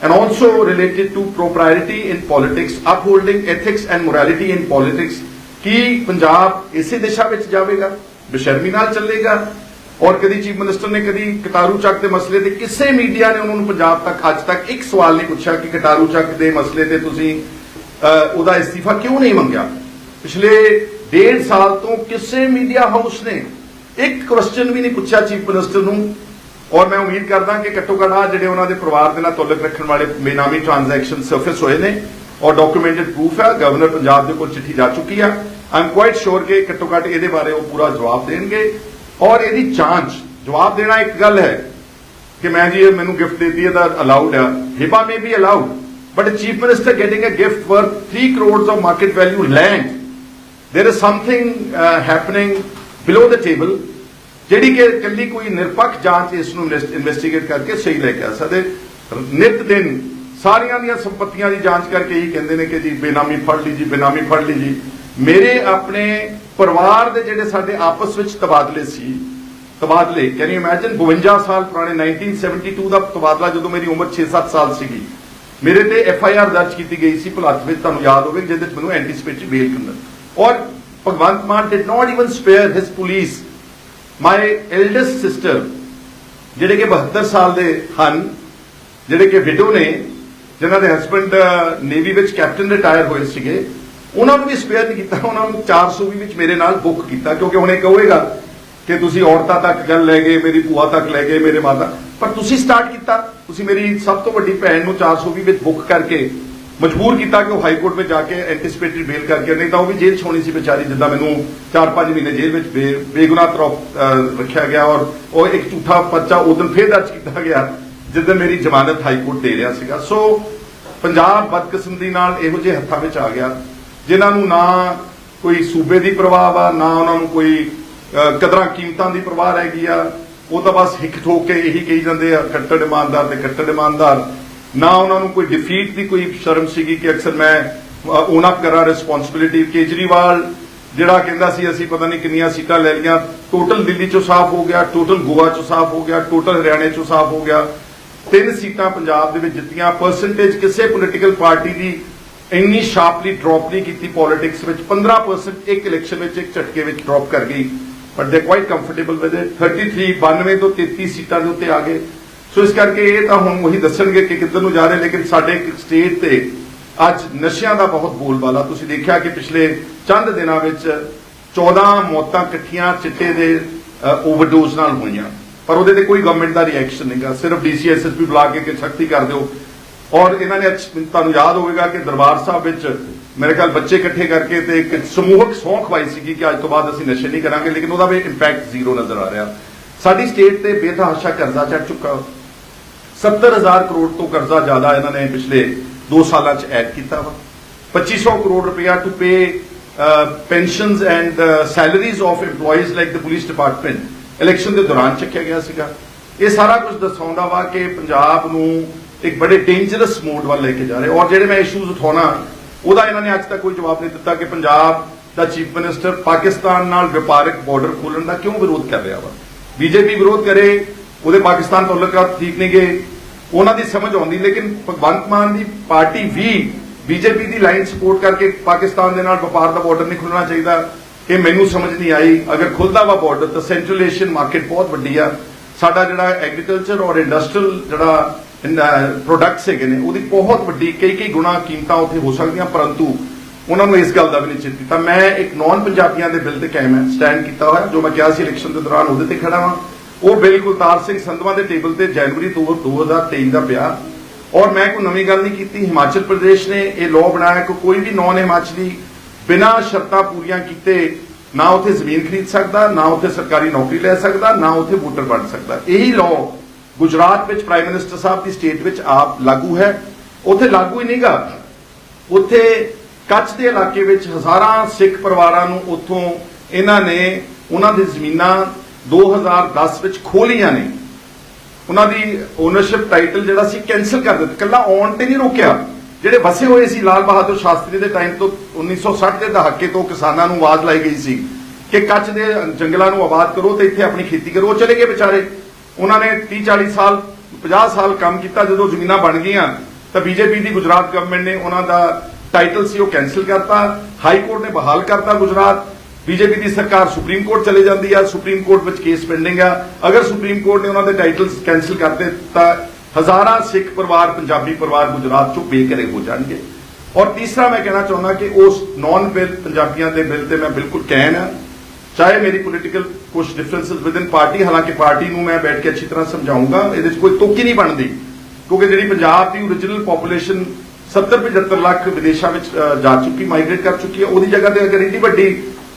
and also related to propriety in politics, upholding ethics and morality in politics ਕੀ ਪੰਜਾਬ ਇਸੇ ਦਿਸ਼ਾ ਵਿੱਚ ਜਾਵੇਗਾ ਬੇਸ਼ਰਮੀ ਨਾਲ ਚੱਲੇਗਾ ਔਰ ਕਦੀ ਚੀਫ ਮਿਨਿਸਟਰ ਨੇ ਕਦੀ ਕਟਾਰੂ ਚੱਕ ਦੇ ਮਸਲੇ ਤੇ ਕਿਸੇ ਮੀਡੀਆ ਨੇ ਉਹਨਾਂ ਨੂੰ ਪੰਜਾਬ ਤੱਕ ਅੱਜ ਤੱਕ ਇੱਕ ਸਵਾਲ ਨਹੀਂ ਪੁੱਛਿਆ ਕਿ ਕਟਾਰੂ ਚੱਕ ਦੇ ਮਸਲੇ ਤੇ ਤੁਸੀਂ ਉਹਦਾ ਅਸਤੀਫਾ ਕਿਉਂ ਨਹੀਂ ਮੰਗਿਆ ਪਿਛਲੇ ਡੇਢ ਸਾਲ ਤੋਂ ਕਿਸੇ ਮੀਡੀਆ ਹਾਊਸ ਨੇ ਇੱਕ ਕੁਐਸਚਨ ਵੀ ਨਹੀਂ ਪੁੱਛਿਆ ਚੀਫ ਮਿਨਿਸਟਰ ਨੂੰ। ਔਰ ਮੈਂ ਉਮੀਦ ਕਰਦਾ ਕਿ ਘੱਟੋ ਘੱਟ ਆਹ ਜਿਹੜੇ ਉਹਨਾਂ ਦੇ ਪਰਿਵਾਰ ਦੇ ਨਾਲ ਤਾਲੁਕ ਰੱਖਣ ਵਾਲੇ ਬੇਨਾਮੀ ਟ੍ਰਾਂਜੈਕਸ਼ਨ ਸਰਫੇਸ ਹੋਏ ਨੇ ਔਰ ਡਾਕੂਮੈਂਟਡ ਪ੍ਰੂਫ ਹੈ ਗਵਰਨਰ ਪੰਜਾਬ ਦੇ ਕੋਲ ਚਿੱਠੀ ਜਾ ਚੁੱਕੀ ਆ ਆਈ ਕੁਆਇਟ ਸ਼ੋਰ ਕਿ ਘੱਟੋ ਘੱਟ ਇਹਦੇ ਬਾਰੇ ਉਹ ਪੂਰਾ ਜਵਾਬ ਦੇਣਗੇ। ਔਰ ਇਹਦੀ ਜਾਂਚ, ਜਵਾਬ ਦੇਣਾ ਇੱਕ ਗੱਲ ਹੈ ਕਿ ਮੈਂ ਜੀ, ਇਹ ਮੈਨੂੰ ਗਿਫਟ ਦੇਤੀ ਹੈ ਤਾਂ ਅਲਾਉਡ ਹੈ Hiba may be allowed but chief minister getting a gift for 3 crores of market value land there is something uh, below below table ਜਿਹੜੀ ਕਿ ਇਕੱਲੀ ਕੋਈ ਨਿਰਪੱਖ ਜਾਂਚ ਇਸ ਨੂੰ ਇਨਵੈਸਟੀਗੇਟ ਕਰਕੇ ਸਹੀ ਲੈ ਕੇ ਆ ਸਕਦੇ। ਨਿਤ ਦਿਨ ਸਾਰੀਆਂ ਦੀਆਂ ਸੰਪਤੀਆਂ ਦੀ ਜਾਂਚ ਕਰਕੇ ਹੀ ਕਹਿੰਦੇ ਨੇ ਕਿ ਜੀ ਬੇਨਾਮੀ ਫੜ ਲਈ ਜੀ ਬੇਨਾਮੀ ਫੜ ਲਈ ਜੀ। ਮੇਰੇ ਆਪਣੇ ਪਰਿਵਾਰ ਦੇ ਜਿਹੜੇ ਸਾਡੇ ਆਪਸ ਵਿੱਚ ਤਬਾਦਲੇ ਸੀ ਤਬਾਦਲੇ ਕੈਨ ਯੂ ਇਮੇਜਿਨ 52 ਸਾਲ ਪੁਰਾਣੇ 1972 ਦਾ ਤਬਾਦਲਾ ਜਦੋਂ ਮੇਰੀ ਉਮਰ 6-7 ਸਾਲ ਸੀਗੀ। ਮੇਰੇ ਤੇ ਐਫ ਆਈ ਆਰ ਦਰਜ ਕੀਤੀ ਗਈ ਸੀ ਭੁਲੱਥ ਵਿੱਚ ਤੁਹਾਨੂੰ ਯਾਦ ਹੋਵੇ ਜਿਹਦੇ ਵਿੱਚ ਮੈਨੂੰ ਐਂਟੀਸਪੇਟਰੀ ਬੇਲ ਕਿੰਦਰ ਔਰ Bhagwant Mann did not even spare his police my eldest sister ਜਿਹੜੇ ਕਿ 72 ਸਾਲ ਦੇ ਹਨ, ਜਿਹੜੇ ਕਿ ਵਿਡੋ ਨੇ, ਜਿਨ੍ਹਾਂ ਦੇ ਹਸਬੰਡ ਨੇਵੀ ਵਿੱਚ ਕੈਪਟਨ ਰਿਟਾਇਰ ਹੋਏ ਸੀਗੇ, ਉਹਨਾਂ ਨੂੰ ਵੀ ਸਪੇਅਰ ਨਹੀਂ ਕੀਤਾ, ਉਹਨਾਂ ਨੂੰ 420 ਵਿੱਚ ਮੇਰੇ ਨਾਲ ਬੁੱਕ ਕੀਤਾ, ਕਿਉਂਕਿ ਹੁਣ ਇਹ ਕਹੇਗਾ ਕਿ ਤੁਸੀਂ ਔਰਤਾਂ ਤੱਕ ਗੱਲ ਲੈ ਗਏ, ਮੇਰੀ ਭੂਆ ਤੱਕ ਲੈ ਗਏ, ਮੇਰੇ ਮਾਤਾ ਪਰ ਤੁਸੀਂ ਸਟਾਰਟ ਕੀਤਾ। ਤੁਸੀਂ ਮੇਰੀ ਸਭ ਤੋਂ ਵੱਡੀ ਭੈਣ ਨੂੰ 420 ਵਿੱਚ ਬੁੱਕ ਕਰਕੇ ਮਜਬੂਰ ਕੀਤਾ ਕਿ ਉਹ ਹਾਈ ਕੋਰਟ ਵਿੱਚ ਜਾ ਕੇ ਐਂਟੀਸਪੇਟਰੀ ਬੇਲ ਕਰਕੇ ਨਹੀਂ ਤਾਂ ਉਹ ਵੀ ਜੇਲ੍ਹ 'ਚ ਹੋਣੀ ਸੀ ਵਿਚਾਰੀ, ਜਿੱਦਾਂ ਮੈਨੂੰ 4-5 ਮਹੀਨੇ ਜੇਲ੍ਹ ਵਿੱਚ ਬੇਗੁਨਾਹ ਤਰ੍ਹਾਂ ਰੱਖਿਆ ਗਿਆ ਔਰ ਉਹ ਇੱਕ ਝੂਠਾ ਪਰਚਾ ਉਦੋਂ ਫੇਰ ਦਰਜ ਕੀਤਾ ਗਿਆ ਜਿੱਦਾਂ ਮੇਰੀ ਜ਼ਮਾਨਤ ਹਾਈ ਕੋਰਟ ਦੇ ਰਿਹਾ ਸੀਗਾ। ਸੋ ਪੰਜਾਬ ਬਦਕਿਸਮਤੀ ਨਾਲ ਇਹੋ ਜਿਹੇ ਹੱਥਾਂ ਵਿੱਚ ਆ ਗਿਆ, ਜਿਨ੍ਹਾਂ ਨੂੰ ਨਾ ਕੋਈ ਸੂਬੇ ਦੀ ਪ੍ਰਵਾਹ ਆ ਨਾ ਉਹਨਾਂ ਨੂੰ ਕੋਈ ਕਦਰਾਂ ਕੀਮਤਾਂ ਦੀ ਪ੍ਰਵਾਹ ਰਹਿ ਗਈ ਆ। ਉਹ ਤਾਂ ਬਸ ਹਿੱਕ ਠੋਕ ਕੇ ਇਹੀ ਕਹੀ ਜਾਂਦੇ ਆ, ਕੱਟੜ ਇਮਾਨਦਾਰ ਤੇ ਕੱਟੜ ਇਮਾਨਦਾਰ। ਨਾ ਉਹਨਾਂ ਨੂੰ ਕੋਈ ਡਿਫੀਟ ਦੀ ਕੋਈ ਸ਼ਰਮ ਸੀਗੀ ਕਿ ਅਕਸਰ ਮੈਂ ਓਨ ਅਪ ਕਰਾਂ ਰਿਸਪੌਂਸਿਬਿਲਿਟੀ ਕੇਜਰੀਵਾਲ ਜਿਹੜਾ ਕਹਿੰਦਾ ਸੀ, ਅਸੀਂ ਪਤਾ ਨਹੀਂ ਕਿੰਨੀਆਂ ਸੀਟਾਂ ਲੈ ਲਈਆਂ। ਟੋਟਲ ਦਿੱਲੀ ਚੋਂ ਸਾਫ਼ ਹੋ ਗਿਆ ਟੋਟਲ ਗੋਆ ਚੋਂ ਸਾਫ਼ ਹੋ ਗਿਆ ਟੋਟਲ ਹਰਿਆਣੇ ਚੋਂ ਸਾਫ਼ ਹੋ ਗਿਆ। ਤਿੰਨ ਸੀਟਾਂ ਪੰਜਾਬ ਦੇ ਵਿੱਚ ਜਿੱਤੀਆਂ। ਪਰਸੈਂਟੇਜ ਕਿਸੇ ਪੋਲੀਟੀਕਲ ਪਾਰਟੀ ਦੀ ਇੰਨੀ ਸ਼ਾਰਪਲੀ ਡ੍ਰੌਪ ਨਹੀਂ ਕੀਤੀ ਪੋਲਿਟਿਕਸ ਵਿੱਚ। 15% ਇੱਕ ਇਲੈਕਸ਼ਨ ਵਿੱਚ ਇੱਕ ਝਟਕੇ ਵਿੱਚ ਡ੍ਰੌਪ ਕਰ ਗਈ। ਬਟ ਦੇ ਕੁਆਇਟ ਕੰਫਰਟੇਬਲ ਵਿਦ 33 92 ਤੋਂ 33 ਸੀਟਾਂ ਦੇ ਉੱਤੇ ਆ ਗਏ। ਸੋ ਇਸ ਕਰਕੇ ਇਹ ਤਾਂ ਹੁਣ ਉਹੀ ਦੱਸਣਗੇ ਕਿ ਕਿੱਧਰ ਨੂੰ ਜਾ ਰਹੇ, ਲੇਕਿਨ ਸਾਡੇ ਸਟੇਟ ਤੇ ਅੱਜ ਨਸ਼ਿਆਂ ਦਾ ਬਹੁਤ ਬੋਲਬਾਲਾ। ਤੁਸੀਂ ਦੇਖਿਆ ਕਿ ਪਿਛਲੇ ਚੰਦ ਦਿਨਾਂ ਵਿੱਚ 14 ਮੌਤਾਂ ਇਕੱਠੀਆਂ ਚਿੱਟੇ ਦੇ ਓਵਰਡੋਜ਼ ਨਾਲ ਹੋਈਆਂ। ਪਰ ਉਹਦੇ ਤੇ ਕੋਈ ਗਵਰਨਮੈਂਟ ਦਾ ਰਿਐਕਸ਼ਨ ਨਹੀਂਗਾ ਸਿਰਫ ਡੀਸੀਐਸਐਸਪੀ ਬੁਲਾ ਕੇ ਕਿ ਸਖਤੀ ਕਰ ਦਿਓ। ਔਰ ਇਹਨਾਂ ਨੇ ਤੁਹਾਨੂੰ ਯਾਦ ਹੋਵੇਗਾ ਕਿ ਦਰਬਾਰ ਸਾਹਿਬ ਵਿੱਚ ਮੇਰੇ ਖਿਆਲ ਬੱਚੇ ਇਕੱਠੇ ਕਰਕੇ ਤੇ ਇੱਕ ਸਮੂਹਕ ਸੌਂ ਖਵਾਈ ਸੀਗੀ ਕਿ ਅੱਜ ਤੋਂ ਬਾਅਦ ਅਸੀਂ ਨਸ਼ੇ ਨਹੀਂ ਕਰਾਂਗੇ, ਲੇਕਿਨ ਉਹਦਾ ਵੀ ਇੰਪੈਕਟ ਜ਼ੀਰੋ ਨਜ਼ਰ ਆ ਰਿਹਾ। ਸਾਡੀ ਸਟੇਟ ਤੇ ਬੇਤਹਾਸ਼ਾ ਕਰਜ਼ਾ ਚੜ ਚੁੱਕਾ। 70000 ਕਰੋੜ ਤੋਂ ਕਰਜ਼ਾ ਜ਼ਿਆਦਾ ਇਹਨਾਂ ਨੇ ਪਿਛਲੇ 2 ਸਾਲਾਂ 'ਚ ਐਡ ਕੀਤਾ ਵਾ। 2500 ਕਰੋੜ ਰੁਪਇਆ to pay pensions and salaries of EMPLOYEES like the police department election ਦੇ ਦੌਰਾਨ ਚੱਕਿਆ ਗਿਆ ਸੀਗਾ। ਇਹ ਸਾਰਾ ਕੁਝ ਦਰਸਾਉਂਦਾ ਵਾ ਕਿ ਪੰਜਾਬ ਨੂੰ ਇੱਕ ਬੜੇ ਡੇਂਜਰਸ ਮੋਡ ਵੱਲ ਲੈ ਕੇ ਜਾ ਰਹੇ। ਔਰ ਜਿਹੜੇ ਮੈਂ ਇਸ਼ੂਜ਼ ਉਠਾਉਣਾ, ਉਹਦਾ ਇਹਨਾਂ ਨੇ ਅੱਜ ਤੱਕ ਕੋਈ ਜਵਾਬ ਨਹੀਂ ਦਿੱਤਾ ਕਿ ਪੰਜਾਬ ਦਾ ਚੀਫ ਮਿਨਿਸਟਰ ਪਾਕਿਸਤਾਨ ਨਾਲ ਵਪਾਰਕ ਬਾਰਡਰ ਖੋਲਣ ਦਾ ਕਿਉਂ ਵਿਰੋਧ ਕਰ ਰਿਹਾ ਵਾ। ਬੀਜੇਪੀ ਵਿਰੋਧ ਕਰੇ, ਉਹਦੇ ਪਾਕਿਸਤਾਨ ਤੋਂ ਤਾਲੁਕਾਤ ਠੀਕ ਨਹੀਂ ਉਹਨਾਂ ਦੀ ਸਮਝ ਆਉਂਦੀ, ਲੇਕਿਨ ਭਗਵੰਤ ਮਾਨ ਦੀ ਪਾਰਟੀ ਵੀ ਬੀਜੇਪੀ ਦੀ ਲਾਈਨ ਸਪੋਰਟ ਕਰਕੇ ਪਾਕਿਸਤਾਨ ਦੇ ਨਾਲ ਵਪਾਰ ਦਾ ਬਾਰਡਰ ਨਹੀਂ ਖੁੱਲਣਾ ਚਾਹੀਦਾ, ਇਹ ਮੈਨੂੰ ਸਮਝ ਨਹੀਂ ਆਈ। ਅਗਰ ਖੁੱਲਦਾ ਵਾ ਬਾਰਡਰ ਤਾਂ ਸੈਂਟਰਲ ਏਸ਼ੀਅਨ ਮਾਰਕੀਟ ਬਹੁਤ ਵੱਡੀ ਆ। ਸਾਡਾ ਜਿਹੜਾ ਐਗਰੀਕਲਚਰ ਔਰ ਇੰਡਸਟਰੀਅਲ ਜਿਹੜਾ ਪ੍ਰੋਡਕਟਸ ਹੈਗੇ ਨੇ, ਉਹਦੀ ਬਹੁਤ ਵੱਡੀ ਕਈ ਕਈ ਗੁਣਾ ਕੀਮਤਾਂ ਉੱਥੇ ਹੋ ਸਕਦੀਆਂ, ਪਰੰਤੂ ਉਹਨਾਂ ਨੂੰ ਇਸ ਗੱਲ ਦਾ ਵੀ ਨਿਸ਼ਚਿਤ ਕੀਤਾ। ਮੈਂ ਇੱਕ ਨੌਨ ਪੰਜਾਬੀਆਂ ਦੇ ਬਿੱਲ ਤੇ ਕਾਇਮ ਹੈ ਸਟੈਂਡ ਕੀਤਾ ਹੋਇਆ, ਜੋ ਮੈਂ ਕਿਹਾ ਸੀ ਇਲੈਕਸ਼ਨ ਦੇ ਦੌਰਾਨ, ਉਹਦੇ ਤੇ ਖੜਾ ਹਾਂ ਉਹ ਬਿੱਲ ਕੁਲਤਾਰ ਸਿੰਘ ਸੰਧਵਾ ਦੇ ਟੇਬਲ ਤੇ ਜਨਵਰੀ 2 2023 ਦਾ ਪਿਆ। ਔਰ ਮੈਂ ਕੋਈ ਨਵੀਂ ਗੱਲ ਨਹੀਂ ਕੀਤੀ। ਹਿਮਾਚਲ ਪ੍ਰਦੇਸ਼ ਨੇ ਇਹ ਲਾਅ ਬਣਾਇਆ ਕਿ ਕੋਈ ਵੀ ਨੌਨ ਹਿਮਾਚਲੀ ਬਿਨਾਂ ਸ਼ਰਤਾਂ ਪੂਰੀਆਂ ਕੀਤੇ ਨਾ ਉੱਥੇ ਜ਼ਮੀਨ ਖਰੀਦ ਸਕਦਾ, ਨਾ ਉੱਥੇ ਸਰਕਾਰੀ ਨੌਕਰੀ ਲੈ ਸਕਦਾ, ਨਾ ਉੱਥੇ ਵੋਟਰ ਬਣ ਸਕਦਾ। ਇਹੀ ਲਾਅ ਗੁਜਰਾਤ ਵਿੱਚ ਪ੍ਰਾਈਮ ਮਿਨਿਸਟਰ ਸਾਹਿਬ ਦੀ ਸਟੇਟ ਵਿੱਚ ਆਪ ਲਾਗੂ ਹੈ। ਉੱਥੇ ਲਾਗੂ ਹੀ ਨਹੀਂਗਾ। ਉੱਥੇ ਕੱਚ ਦੇ ਇਲਾਕੇ ਵਿੱਚ ਹਜ਼ਾਰਾਂ ਸਿੱਖ ਪਰਿਵਾਰਾਂ ਨੂੰ ਉੱਥੋਂ ਇਹਨਾਂ ਨੇ ਉਹਨਾਂ ਦੀ ਜ਼ਮੀਨਾਂ 2010 ਵਿੱਚ ਖੋਲੀਆਂ ਨੇ। ਉਹਨਾਂ ਦੀ ਓਨਰਸ਼ਿਪ ਟਾਈਟਲ ਜਿਹੜਾ ਸੀ ਕੈਨਸਲ ਕਰ ਦਿੱਤਾ। ਕੱਲਾ ਆਉਣ ਤੇ ਨਹੀਂ ਰੋਕਿਆ। ਜਿਹੜੇ ਵਸੇ ਹੋਏ ਸੀ ਲਾਲ ਬਹਾਦਰ ਸ਼ਾਸਤਰੀ ਦੇ ਟਾਈਮ ਤੋਂ 1960 ਦੇ ਦਹਾਕੇ ਤੋਂ ਕਿਸਾਨਾਂ ਨੂੰ ਆਵਾਜ਼ ਲਾਈ ਗਈ ਸੀ ਕਿ ਕੱਚ ਦੇ ਜੰਗਲਾਂ ਨੂੰ ਆਬਾਦ ਕਰੋ ਤੇ ਇੱਥੇ ਆਪਣੀ ਖੇਤੀ ਕਰੋ। ਉਹ ਚਲੇ ਗਏ ਵਿਚਾਰੇ। ਉਹਨਾਂ ਨੇ 30 40 ਸਾਲ 50 ਸਾਲ ਕੰਮ ਕੀਤਾ। ਜਦੋਂ ਜ਼ਮੀਨਾਂ ਬਣ ਗਈਆਂ, ਤਾਂ ਬੀਜੇਪੀ ਦੀ ਗੁਜਰਾਤ ਗਵਰਨਮੈਂਟ ਨੇ ਉਹਨਾਂ ਦਾ ਟਾਈਟਲ ਸੀ, ਉਹ ਕੈਨਸਲ ਕਰਤਾ। ਹਾਈ ਕੋਰਟ ਨੇ ਬਹਾਲ ਕਰਤਾ ਗੁਜਰਾਤ। ਬੀਜੇਪੀ ਦੀ ਸਰਕਾਰ ਸੁਪਰੀਮ ਕੋਰਟ ਚਲੇ ਜਾਂਦੀ ਆ, ਸੁਪਰੀਮ ਕੋਰਟ ਵਿੱਚ ਕੇਸ ਪੈਂਡਿੰਗ ਆ। ਅਗਰ ਸੁਪਰੀਮ ਕੋਰਟ ਨੇ ਉਹਨਾਂ ਦੇ ਟਾਈਟਲਸ ਕੈਨਸਲ ਕਰ ਦਿੱਤੇ ਤਾਂ ਹਜ਼ਾਰਾਂ ਸਿੱਖ ਪਰਿਵਾਰ, ਪੰਜਾਬੀ ਪਰਿਵਾਰ ਗੁਜਰਾਤ ਚੋਂ ਬੇਘਰੇ ਹੋ ਜਾਣਗੇ। ਔਰ ਤੀਸਰਾ ਮੈਂ ਕਹਿਣਾ ਚਾਹੁੰਦਾ ਕਿ ਉਸ ਨੌਨ ਬਿੱਲ ਪੰਜਾਬੀਆਂ ਦੇ ਬਿੱਲ ਤੇ ਮੈਂ ਬਿਲਕੁਲ ਕਹਿਣ ਆ। ਚਾਹੇ ਮੇਰੀ ਪੋਲੀਟੀਕਲ ਕੁਝ ਡਿਫਰੈਂਸਸ ਵਿਦਨ ਪਾਰਟੀ ਹਾਲਾਂਕਿ ਪਾਰਟੀ ਨੂੰ ਮੈਂ ਬੈਠ ਕੇ ਅੱਛੀ ਤਰ੍ਹਾਂ ਸਮਝਾਉਂਗਾ, ਇਹਦੇ ਵਿੱਚ ਕੋਈ ਤੁਕ ਨਹੀਂ ਬਣਦੀ। ਕਿਉਂਕਿ ਜਿਹੜੀ ਪੰਜਾਬ ਦੀ ਓਰੀਜਨਲ ਪੋਪੂਲੇਸ਼ਨ 70 75 ਲੱਖ ਵਿਦੇਸ਼ਾਂ ਵਿੱਚ ਜਾ ਚੁੱਕੀ ਮਾਈਗ੍ਰੇਟ ਕਰ ਚੁੱਕੀ ਹੈ ਉਹਦੀ ਜਗ੍ਹਾ ਤੇ ਅਗਰ ਇੰਨੀ ਵੱਡੀ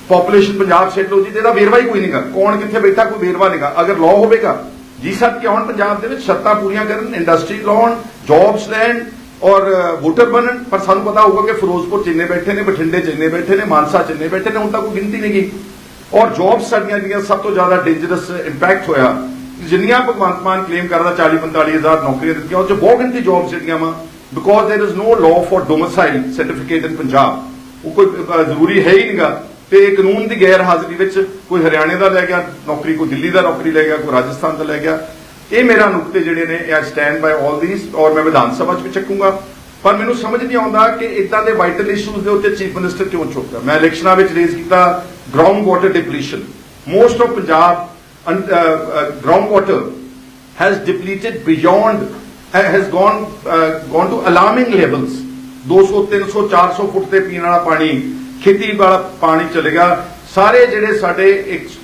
ਪੋਪੂਲੇਸ਼ਨ ਪੰਜਾਬ ਸ਼ੈਡੋ ਜੀ, ਤੇ ਇਹਦਾ ਵੇਰਵਾ ਹੀ ਕੋਈ ਨਹੀਂਗਾ ਕੌਣ ਕਿੱਥੇ ਬੈਠਾ, ਕੋਈ ਵੇਰਵਾ ਨਹੀਂਗਾ ਅਗਰ ਲਾਅ ਹੋਵੇਗਾ, ਜੀ ਸਰ ਕਿ ਹੁਣ ਪੰਜਾਬ ਦੇ ਵਿੱਚ ਸ਼ਰਤਾਂ ਪੂਰੀਆਂ ਕਰਨ ਇੰਡਸਟਰੀ ਲਾਉਣ ਜੌਬਸ ਲੈਣ ਔਰ ਵੋਟਰ ਬਣਨ। ਪਰ ਸਾਨੂੰ ਪਤਾ ਹੋਊਗਾ ਕਿ ਫਿਰੋਜ਼ਪੁਰ ਜਿੰਨੇ ਬੈਠੇ ਨੇ, ਬਠਿੰਡੇ ਜਿੰਨੇ ਬੈਠੇ ਨੇ, ਮਾਨਸਾ ਜਿੰਨੇ ਬੈਠੇ ਨੇ, ਹੁਣ ਤਾਂ ਕੋਈ ਗਿਣਤੀ ਨਹੀਂ ਨਹੀਂਗੀ ਔਰ ਜੌਬ ਸਾਡੀਆਂ ਜਿਹੜੀਆਂ ਸਭ ਤੋਂ ਜ਼ਿਆਦਾ ਡੇਂਜਰਸ ਇੰਪੈਕਟ ਹੋਇਆ। ਜਿੰਨੀਆਂ ਭਗਵੰਤ ਮਾਨ ਕਲੇਮ ਕਰਦਾ 40 45000 ਨੌਕਰੀਆਂ ਦਿੱਤੀਆਂ, ਉਹ ਚ ਬਹੁਤ ਗਿਣਤੀ ਜੌਬਸ ਜਿਹੜੀਆਂ ਵਾ। Because there is no law for domicile certificate in Punjab ਉਹ ਕੋਈ ਜ਼ਰੂਰੀ ਹੈ ਹੀ ਨਹੀਂਗਾ ਤੇ ਇਹ ਕਾਨੂੰਨ ਦੀ ਗੈਰ ਹਾਜ਼ਰੀ ਵਿੱਚ ਕੋਈ ਹਰਿਆਣੇ ਦਾ ਲੈ ਗਿਆ ਨੌਕਰੀ ਕੋਈ ਦਿੱਲੀ ਦਾ ਨੌਕਰੀ ਲੈ ਗਿਆ ਕੋਈ ਰਾਜਸਥਾਨ ਦਾ ਲੈ ਗਿਆ। ਇਹ ਮੇਰਾ ਨੁਕਤੇ ਜਿਹੜੇ ਨੇ ਆਈ ਸਟੈਂਡ ਬਾਈ 올 ਥੀਸ ਔਰ ਮੈਂ ਵਿਧਾਨ ਸਭਾ 'ਚ ਵੀ ਚੱਕੂੰਗਾ। ਪਰ ਮੈਨੂੰ ਸਮਝ ਨਹੀਂ ਆਉਂਦਾ ਕਿ ਇਦਾਂ ਦੇ ਵਾਈਟਲ ਇਸ਼ੂਜ਼ ਦੇ ਉੱਤੇ ਚੀਫ ਮਿਨਿਸਟਰ ਕਿਉਂ ਚੁੱਕਦਾ ਮੈਂ ਇਲੈਕਸ਼ਨਾਂ ਵਿੱਚ ਰੇਜ਼ ਕੀਤਾ ground water depletion most of Punjab ground water has depleted beyond uh, has gone uh, gone to 200 300 400 foot ਤੇ ਪੀਣ ਵਾਲਾ ਪਾਣੀ ਖੇਤੀ ਵਾਲਾ ਪਾਣੀ ਚਲੇਗਾ ਸਾਰੇ ਜਿਹੜੇ ਸਾਡੇ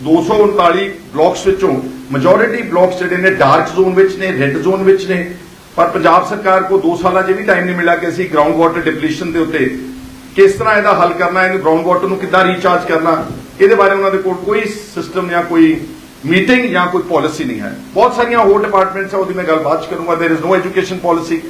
239 ਬਲਾਕਸ ਵਿੱਚੋਂ ਮੈਜੋਰਿਟੀ ਬਲਾਕਸ ਜਿਹੜੇ ਨੇ ਡਾਰਕ ਜ਼ੋਨ ਵਿੱਚ ਨੇ, ਰੈੱਡ ਜ਼ੋਨ ਵਿੱਚ ਨੇ। ਪਰ ਪੰਜਾਬ ਸਰਕਾਰ ਕੋ 2 ਸਾਲਾਂ ਜੇ ਵੀ ਟਾਈਮ ਨਹੀਂ ਮਿਲਿਆ ਕਿ ਅਸੀਂ ਗਰਾਊਂਡ ਵਾਟਰ ਡਿਪਲੀਸ਼ਨ ਦੇ ਉੱਤੇ ਕਿਸ ਤਰ੍ਹਾਂ ਇਹਦਾ ਹੱਲ ਕਰਨਾ, ਇਹਨੂੰ ਗਰਾਊਂਡ ਵਾਟਰ ਨੂੰ ਕਿੱਦਾਂ ਰੀਚਾਰਜ ਕਰਨਾ, ਇਹਦੇ ਬਾਰੇ ਉਹਨਾਂ ਦੇ ਕੋਲ ਕੋਈ ਸਿਸਟਮ ਜਾਂ ਕੋਈ ਮੀਟਿੰਗ ਜਾਂ ਕੋਈ ਪਾਲਿਸੀ ਨਹੀਂ ਹੈ। ਬਹੁਤ ਸਾਰੀਆਂ ਹੋਰ ਡਿਪਾਰਟਮੈਂਟਸ ਆ, ਉਹਦੀ ਮੈਂ ਗੱਲਬਾਤ ਚ ਕਰੂੰਗਾ। There is no education policy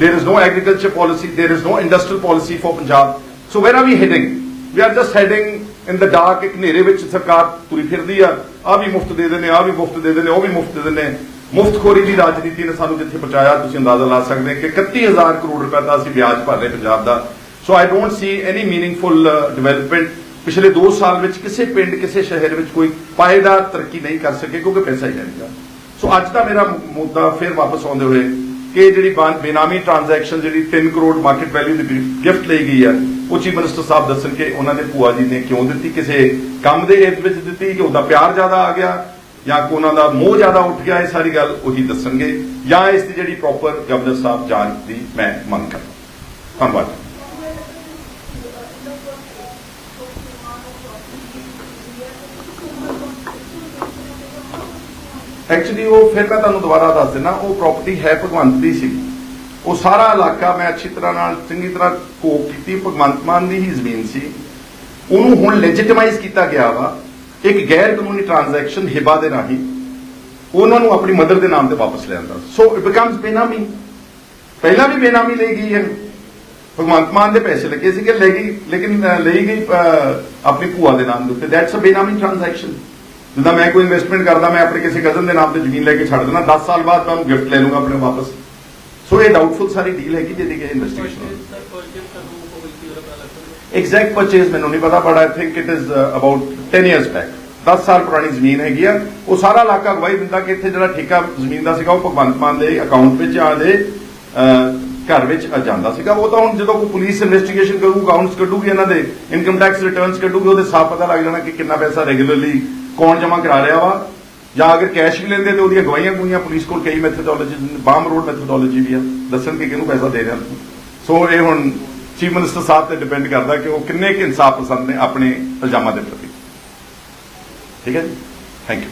there is no agriculture policy there is no industrial policy for Punjab. So where are we heading we are just heading in the dark ਇੱਕ ਹਨੇਰੇ ਵਿੱਚ ਸਰਕਾਰ ਤੁਰੀ ਫਿਰਦੀ ਆ। ਆ ਵੀ ਮੁਫਤ ਦੇ ਦਿੰਦੇ ਆ ਵੀ ਮੁਫਤ ਦੇ ਦਿੰਦੇ, ਉਹ ਵੀ ਮੁਫਤ ਦੇ ਦਿੰਦੇ। ਮੁਫਤਖੋਰੀ ਦੀ ਰਾਜਨੀਤੀ ਨੇ ਸਾਨੂੰ ਜਿੱਥੇ ਪਹੁੰਚਾਇਆ, ਤੁਸੀਂ ਅੰਦਾਜ਼ਾ ਲਾ ਸਕਦੇ ਹੋ ਕਿ 31000 ਕਰੋੜ ਰੁਪਏ ਦਾ ਅਸੀਂ ਵਿਆਜ ਭਰ ਰਹੇ ਪੰਜਾਬ ਦਾ। So I don't see any meaningful development ਪਿਛਲੇ 2 ਸਾਲ ਵਿੱਚ ਕਿਸੇ ਪਿੰਡ, ਕਿਸੇ ਸ਼ਹਿਰ ਵਿੱਚ ਕੋਈ ਪਾਏਦਾਰ ਤਰੱਕੀ ਨਹੀਂ ਕਰ ਸਕੇ, ਕਿਉਂਕਿ ਪੈਸਾ ਹੀ ਨਹੀਂ ਸੋ ਅੱਜ ਦਾ ਮੇਰਾ ਮੁੱਦਾ ਫਿਰ ਵਾਪਸ ਆਉਂਦੇ ਹੋਏ ਕਿ ਜਿਹੜੀ ਬੇਨਾਮੀ ਟ੍ਰਾਂਜੈਕਸ਼ਨ ਜਿਹੜੀ 3 ਕਰੋੜ ਮਾਰਕੀਟ ਵੈਲਿਊ ਦੀ ਗਿਫਟ ਲਈ ਗਈ ਹੈ ਉਹ ਚੀਫ ਮਿਨਿਸਟਰ ਸਾਹਿਬ ਦੱਸਣ ਕਿ ਉਹਨਾਂ ਦੇ ਭੂਆ ਜੀ ਨੇ ਕਿਉਂ ਦਿੱਤੀ, ਕਿਸੇ ਕੰਮ ਦੇ ਏਜ ਵਿੱਚ ਦਿੱਤੀ, ਕਿ ਉਹਦਾ ਪਿਆਰ ਜ਼ਿਆਦਾ ਆ ਗਿਆ, ਜਾਂ ਕਿ ਉਹਨਾਂ ਦਾ ਮੋਹ ਜ਼ਿਆਦਾ ਉੱਠ ਗਿਆ, ਇਹ ਸਾਰੀ ਗੱਲ ਉਹੀ ਦੱਸਣਗੇ, ਜਾਂ ਇਸ ਦੀ ਜਿਹੜੀ ਪ੍ਰੋਪਰ ਗਵਰਨਰ ਸਾਹਿਬ ਜਾਂਚ ਦੀ ਮੈਂ ਮੰਗ ਕਰਦਾ। ਧੰਨਵਾਦ। ਐਕਚੁਅਲੀ ਉਹ ਫਿਰ ਮੈਂ ਤੁਹਾਨੂੰ ਦੁਬਾਰਾ ਦੱਸ ਦਿੰਦਾ, ਉਹ ਪ੍ਰਾਪਰਟੀ ਹੈ ਭਗਵੰਤ ਦੀ ਸੀ। ਉਹ ਸਾਰਾ ਇਲਾਕਾ ਮੈਂ ਅੱਛੀ ਤਰ੍ਹਾਂ ਨਾਲ, ਚੰਗੀ ਤਰ੍ਹਾਂ ਕੋਕ ਕੀਤੀ, ਭਗਵੰਤ ਮਾਨ ਦੀ ਹੀ ਜ਼ਮੀਨ ਸੀ। ਉਹਨੂੰ ਹੁਣ ਲੈਜੀਟਮਾਈਜ਼ ਕੀਤਾ ਗਿਆ ਵਾ, ਇੱਕ ਗੈਰ ਕਾਨੂੰਨੀ ਟ੍ਰਾਂਜੈਕਸ਼ਨ ਹਿਬਾ ਦੇ ਰਾਹੀਂ। ਉਹਨਾਂ ਨੂੰ ਆਪਣੀ ਮਦਰ ਦੇ ਨਾਮ ਤੇ ਵਾਪਸ ਲਿਆਂਦਾ ਸੋ ਇਟ ਬਿਕਮਸ ਬੇਨਾਮੀ ਪਹਿਲਾਂ ਵੀ ਬੇਨਾਮੀ ਲਈ ਗਈ ਹੈ। ਭਗਵੰਤ ਮਾਨ ਦੇ ਪੈਸੇ ਲੱਗੇ ਸੀਗੇ, ਲੈ ਗਈ, ਲੇਕਿਨ ਲਈ ਗਈ ਆਪਣੀ ਭੂਆ ਦੇ ਨਾਮ ਦੇ ਉੱਤੇ। ਦੈਟਸ ਅ ਬੇਨਾਮੀ ਟ੍ਰਾਂਜੈਕਸ਼ਨ ਜਿੱਦਾਂ ਮੈਂ ਕੋਈ ਇਨਵੈਸਟਮੈਂਟ ਕਰਦਾ ਮੈਂ ਆਪਣੇ ਕਿਸੇ ਕਜ਼ਨ ਦੇ ਨਾਮ ਤੇ ਜ਼ਮੀਨ ਲੈ ਕੇ ਛੱਡ ਦੇਣਾ 10 ਸਾਲ ਬਾਅਦ ਮੈਂ ਉਹਨੂੰ ਗਿਫਟ ਲੈ ਲੂੰਗਾ ਆਪਣੇ ਵਾਪਸ। ਸੋ ਇਹ ਡਾਊਟਫੁਲ ਸਾਰੀ ਡੀਲ ਹੈਗੀ ਜਿਹਦੀ ਕਿ ਇਨਵੈਸਟੀਗੇਸ਼ਨ ਐਗਜ਼ੈਕਟ ਪਰਚੇਸ ਮੈਨੂੰ ਨਹੀਂ ਪਤਾ but I think it is about 10 years back 10 ਸਾਲ ਪੁਰਾਣੀ ਜ਼ਮੀਨ ਹੈਗੀ ਆ। ਉਹ ਸਾਰਾ ਇਲਾਕਾ ਗਵਾਹੀ ਦਿੰਦਾ ਕਿ ਇੱਥੇ ਜਿਹੜਾ ਠੇਕਾ ਜ਼ਮੀਨ ਦਾ ਸੀਗਾ ਉਹ ਭਗਵੰਤ ਮਾਨ ਦੇ ਅਕਾਊਂਟ ਵਿੱਚ ਆ ਦੇ ਘਰ ਵਿੱਚ ਆ ਜਾਂਦਾ ਸੀਗਾ। ਉਹ ਤਾਂ ਹੁਣ ਜਦੋਂ ਕੋਈ ਪੁਲਿਸ ਇਨਵੈਸਟੀਗੇਸ਼ਨ ਕਰੂ ਅਕਾਊਂਟਸ ਕੱਢੂਗੀ ਇਹਨਾਂ ਦੇ ਇਨਕਮ ਟੈਕਸ ਰਿਟਰਨਸ ਕੱਢੂਗੀ ਉਹਦੇ ਸਾਫ਼ ਪਤਾ ਲੱਗ ਜਾਣਾ ਕਿ ਕਿੰਨਾ ਪੈਸਾ ਰੈਗੂਲਰਲੀ ਕੌਣ ਜਮ੍ਹਾਂ ਕਰਾ ਰਿਹਾ ਵਾ? ਜਾਂ ਅਗਰ ਕੈਸ਼ ਵੀ ਲੈਂਦੇ ਤੇ ਉਹਦੀਆਂ ਗਵਾਹੀਆਂ ਗੁਈਆਂ ਪੁਲਿਸ ਕੋਲ, ਕਈ ਮੈਥੋਡੋਲੋਜੀ ਬਾਮ ਰੋਡ ਮੈਥਡੋਲੋਜੀ ਵੀ ਆ। ਦੱਸਣ ਕਿ ਕਿਹਨੂੰ ਪੈਸਾ ਦੇ ਰਿਹਾ। ਸੋ ਇਹ ਹੁਣ ਚੀਫ ਮਿਨਿਸਟਰ ਸਾਹਿਬ ਤੇ ਡਿਪੈਂਡ ਕਰਦਾ ਕਿ ਉਹ ਕਿੰਨੇ ਕੁ ਇਨਸਾਫ ਪਸੰਦ ਨੇ ਆਪਣੇ ਇਲਜ਼ਾਮਾਂ ਦੇ ਪ੍ਰਤੀ। ਠੀਕ ਹੈ ਜੀ? Thank you